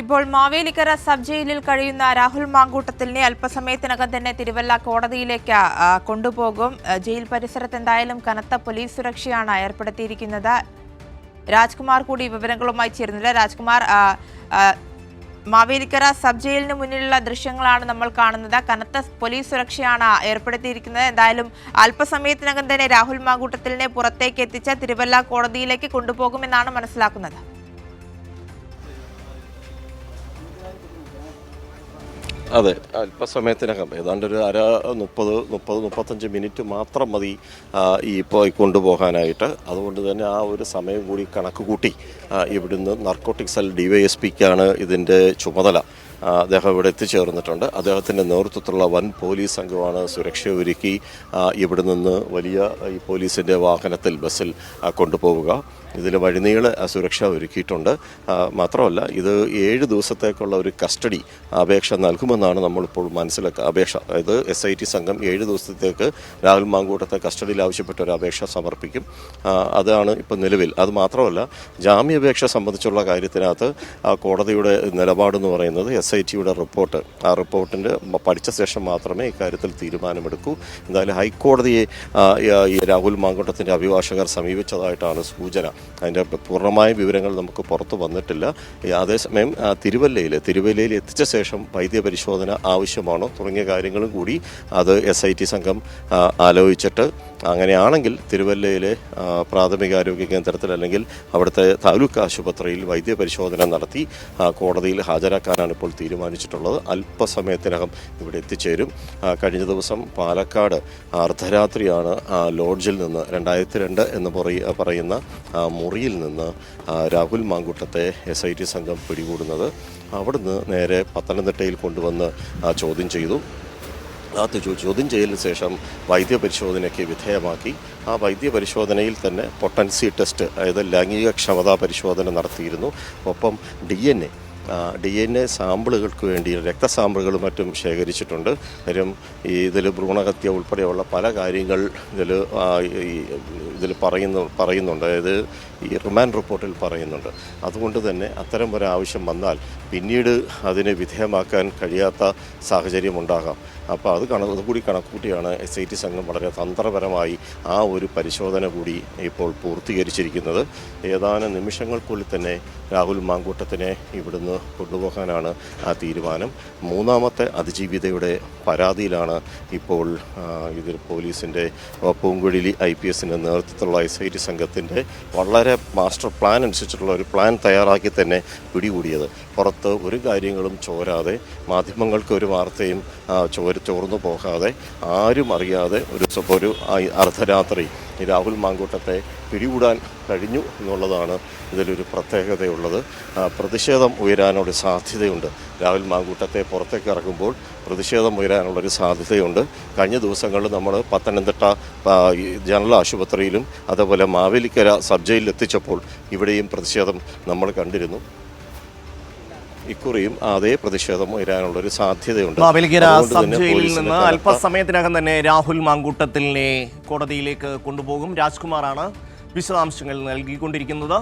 ഇപ്പോൾ മാവേലിക്കര സബ് ജയിലിൽ കഴിയുന്ന രാഹുൽ മാങ്കൂട്ടത്തിലിനെ അല്പസമയത്തിനകം തന്നെ തിരുവല്ല കോടതിയിലേക്ക് കൊണ്ടുപോകും. ജയിൽ പരിസരത്ത് എന്തായാലും കനത്ത പോലീസ് സുരക്ഷയാണ് ഏർപ്പെടുത്തിയിരിക്കുന്നത്. രാജ്കുമാർ കൂടി വിവരങ്ങളുമായി ചേരുന്നില്ല രാജ്കുമാർ മാവേലിക്കര സബ് ജയിലിന് മുന്നിലുള്ള ദൃശ്യങ്ങളാണ് നമ്മൾ കാണുന്നത്. കനത്ത പോലീസ് സുരക്ഷയാണ് ഏർപ്പെടുത്തിയിരിക്കുന്നത്. എന്തായാലും അല്പസമയത്തിനകം തന്നെ രാഹുൽ മാങ്കൂട്ടത്തിലിനെ പുറത്തേക്ക് എത്തിച്ച തിരുവല്ല കോടതിയിലേക്ക് കൊണ്ടുപോകുമെന്നാണ് മനസ്സിലാക്കുന്നത്. അതെ. അല്പസമയത്തിനകം ഏതാണ്ട് ഒരു അര മുപ്പത് മുപ്പത് മുപ്പത്തഞ്ച് മിനിറ്റ് മാത്രം മതി ഈ പോയി കൊണ്ടുപോകാനായിട്ട്. അതുകൊണ്ട് തന്നെ ആ ഒരു സമയം കൂടി കണക്ക് കൂട്ടി ഇവിടുന്ന് narcotic cell D Y S പിക്കാണ് ഇതിന്റെ ചുമതല. അദ്ദേഹം ഇവിടെ എത്തിച്ചേർന്നിട്ടുണ്ട്. അദ്ദേഹത്തിന്റെ നേതൃത്വത്തിലുള്ള വൻ പോലീസ് സംഘമാണ് സുരക്ഷ ഒരുക്കി ഇവിടെ നിന്ന് വലിയ ഈ പോലീസിന്റെ വാഹനത്തിൽ ബസ്സിൽ കൊണ്ടുപോവുക. ഇതിൽ വഴിനീളെ സുരക്ഷ ഒരുക്കിയിട്ടുണ്ട്. മാത്രമല്ല ഇത് ഏഴ് ദിവസത്തേക്കുള്ള ഒരു കസ്റ്റഡി അപേക്ഷ നൽകുമെന്നാണ് നമ്മളിപ്പോൾ മനസ്സിലാക്കുക അപേക്ഷ. അതായത് എസ് ഐ ടി സംഘം ഏഴ് ദിവസത്തേക്ക് രാഹുൽ മാങ്കൂട്ടത്തെ കസ്റ്റഡിയിൽ ആവശ്യപ്പെട്ട ഒരു അപേക്ഷ സമർപ്പിക്കും. അതാണ് ഇപ്പോൾ നിലവിൽ. അത് മാത്രമല്ല ജാമ്യാപേക്ഷ സംബന്ധിച്ചുള്ള കാര്യത്തിനകത്ത് കോടതിയുടെ നിലപാടെന്ന് പറയുന്നത് എസ് ഐ ടിയുടെ റിപ്പോർട്ട്. ആ റിപ്പോർട്ടിന്റെ പഠിച്ച ശേഷം മാത്രമേ ഇക്കാര്യത്തിൽ തീരുമാനമെടുക്കൂ. എന്തായാലും ഹൈക്കോടതിയെ ഈ- രാഹുൽ മാങ്കോട്ടത്തിന്റെ അഭിഭാഷകർ സമീപിച്ചതായിട്ടാണ് സൂചന. അതിന്റെ പൂർണമായ വിവരങ്ങൾ നമുക്ക് പുറത്തു വന്നിട്ടില്ല. അതേസമയം തിരുവല്ലയിൽ തിരുവല്ലയിൽ എത്തിച്ച ശേഷം വൈദ്യ പരിശോധന ആവശ്യമാണോ തുടങ്ങിയ കാര്യങ്ങളും കൂടി അത് എസ് സംഘം ആലോചിച്ചിട്ട് അങ്ങനെയാണെങ്കിൽ തിരുവല്ലയിലെ പ്രാഥമിക പ്രാഥമികാരോഗ്യ കേന്ദ്രത്തിൽ അല്ലെങ്കിൽ അവിടുത്തെ താലൂക്ക് ആശുപത്രിയിൽ വൈദ്യപരിശോധന നടത്തി കോടതിയിൽ ഹാജരാക്കാനാണ് ഇപ്പോൾ തീരുമാനിച്ചിട്ടുള്ളത്. അല്പസമയത്തിനകം ഇവിടെ എത്തിച്ചേരും. കഴിഞ്ഞ ദിവസം പാലക്കാട് അർദ്ധരാത്രിയാണ് ലോഡ്ജിൽ നിന്ന് രണ്ടായിരത്തി രണ്ട് എന്ന് പറയ- പറയുന്ന മുറിയിൽ നിന്ന് രാഹുൽ മാങ്കുട്ടത്തെ എസ് ഐ ടി സംഘം പിടികൂടുന്നത്. അവിടുന്ന് നേരെ പത്തനംതിട്ടയിൽ കൊണ്ടുവന്ന് ചോദ്യം ചെയ്തു. ചോ- ചോദ്യം ചെയ്യലിന് ശേഷം വൈദ്യ പരിശോധനയ്ക്ക് വിധേയമാക്കി. ആ വൈദ്യപരിശോധനയിൽ തന്നെ പൊട്ടൻസി ടെസ്റ്റ് അതായത് ലൈംഗിക ക്ഷമതാ പരിശോധന നടത്തിയിരുന്നു. ഒപ്പം ഡി ഡി എൻ എ സാമ്പിളുകൾക്ക് വേണ്ടി രക്തസാമ്പിളുകളും മറ്റും ശേഖരിച്ചിട്ടുണ്ട്. കാര്യം ഈ ഇതിൽ ഭ്രൂണഹത്യ ഉൾപ്പെടെയുള്ള പല കാര്യങ്ങൾ ഇതിൽ ഇതിൽ പറയുന്നു പറയുന്നുണ്ട്. അതായത് ഈ റിമാൻഡ് റിപ്പോർട്ടിൽ പറയുന്നുണ്ട്. അതുകൊണ്ട് തന്നെ അത്തരം ഒരു ആവശ്യം വന്നാൽ പിന്നീട് അതിനെ വിധേയമാക്കാൻ കഴിയാത്ത സാഹചര്യം ഉണ്ടാകാം. അപ്പോൾ അത് കണ അതുകൂടി കണക്കൂട്ടിയാണ് എസ് ഐ ടി സംഘം വളരെ തന്ത്രപരമായി ആ ഒരു പരിശോധന കൂടി ഇപ്പോൾ പൂർത്തീകരിച്ചിരിക്കുന്നത്. ഏതാനും നിമിഷങ്ങൾക്കുള്ളിൽ തന്നെ രാഹുൽ മാങ്കൂട്ടത്തിനെ ഇവിടുന്ന് കൊണ്ടുപോകാനാണ് ആ തീരുമാനം. മൂന്നാമത്തെ അതിജീവിതയുടെ പരാതിയിലാണ് ഇപ്പോൾ ഇതിൽ പോലീസിന്റെ പൂങ്കുഴിലി ഐ പി എസിന്റെ നേതൃത്വത്തിലുള്ള എസ് ഐ ടി സംഘത്തിന്റെ വളരെ മാസ്റ്റർ പ്ലാൻ അനുസരിച്ചിട്ടുള്ള ഒരു പ്ലാൻ തയ്യാറാക്കി തന്നെ പിടികൂടിയത്. പുറത്ത് ഒരു കാര്യങ്ങളും ചോരാതെ മാധ്യമങ്ങൾക്ക് ഒരു വാർത്തയും ചോര ചോർന്നു പോകാതെ ആരും അറിയാതെ ഒരു ഒരു അർദ്ധരാത്രി ഈ രാഹുൽ മാങ്കൂട്ടത്തെ പിടികൂടാൻ കഴിഞ്ഞു എന്നുള്ളതാണ് ഇതിലൊരു പ്രത്യേകതയുള്ളത്. പ്രതിഷേധം ഉയരാനൊരു സാധ്യതയുണ്ട്. രാഹുൽ മാങ്കൂട്ടത്തെ പുറത്തേക്ക് ഇറക്കുമ്പോൾ പ്രതിഷേധം ഉയരാനുള്ളൊരു സാധ്യതയുണ്ട്. കഴിഞ്ഞ ദിവസങ്ങളിൽ നമ്മൾ പത്തനംതിട്ട ജനറൽ ആശുപത്രിയിലും അതേപോലെ മാവേലിക്കര സബ് ജയിലിൽ എത്തിച്ചപ്പോൾ ഇവിടെയും പ്രതിഷേധം നമ്മൾ കണ്ടിരുന്നു. ഇക്കുറിയും അതേ പ്രതിഷേധം ഉയരാനുള്ള ഒരു സാധ്യതയുണ്ട് സബ് ജയിലിൽ നിന്ന് അല്പസമയത്തിനകം തന്നെ രാഹുൽ മാങ്കൂട്ടത്തിലിനെ കോടതിയിലേക്ക് കൊണ്ടുപോകും. രാജ്കുമാറാണ് വിശദാംശങ്ങൾ നൽകിക്കൊണ്ടിരിക്കുന്നത്.